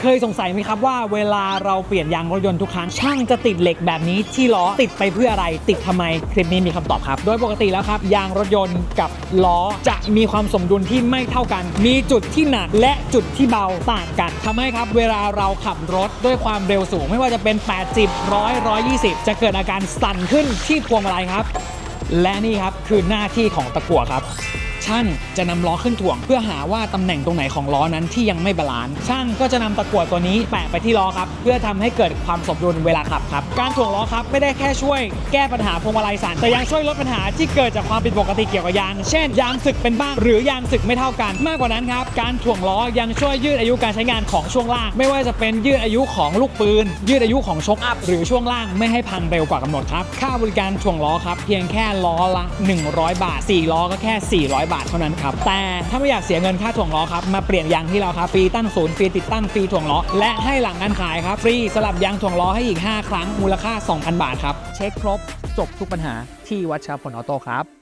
เคยสงสัยไหมครับว่าเวลาเราเปลี่ยนยางรถยนต์ทุกครั้งช่างจะติดเหล็กแบบนี้ที่ล้อติดไปเพื่ออะไร ติดทำไมคลิปนี้มีคำตอบครับ โดยปกติแล้วครับยางรถยนต์กับล้อจะมีความสมดุลที่ไม่เท่ากัน มีจุดที่หนักและจุดที่เบาต่างกันทำให้ครับเวลาเราขับรถด้วยความเร็วสูง ไม่ว่าจะเป็น 80 100 120 จะเกิดอาการสั่นขึ้นที่พวงมาลัยครับ และนี่ครับคือหน้าที่ของตะกั่วครับ ช่างจะนำล้อขึ้นถ่วง เพื่อหาว่าตำแหน่งตรงไหนของล้อนั้นที่ยังไม่บาลานซ์ช่างก็จะนำตะกั่วตัวนี้แปะไปที่ล้อครับ เพื่อทำให้เกิดความสมดุลเวลาขับครับ การถ่วงล้อครับไม่ได้แค่ช่วยแก้ปัญหาพวงมาลัยสั่นแต่ยังช่วยลดปัญหาที่เกิดจากความผิดปกติเกี่ยวกับยาง เช่น ยางสึกเป็นบ้างหรือยางสึกไม่เท่ากัน มากกว่านั้นครับ การถ่วงล้อยังช่วยยืดอายุการใช้งานของช่วงล่าง ไม่ว่าจะเป็นยืดอายุของลูกปืน ยืดอายุของชกอัพหรือช่วงล่างไม่ให้พังเร็วกว่ากำหนดครับค่าบริการถ่วงล้อครับเพียงแค่ล้อละ 100 บาท4ล้อก็แค่ 400บาทเท่านั้นครับ แต่ถ้าไม่อยากเสียเงินค่าถ่วงล้อครับ มาเปลี่ยนยางที่เราครับ ฟรีตั้งศูนย์ ฟรีติดตั้ง ฟรีถ่วงล้อ และให้หลังการขายครับ ฟรีสลับยางถ่วงล้อให้อีก 5 ครั้ง มูลค่า 2,000 บาทครับ เช็คครบ จบทุกปัญหาที่วัชรพลออโต้ครับ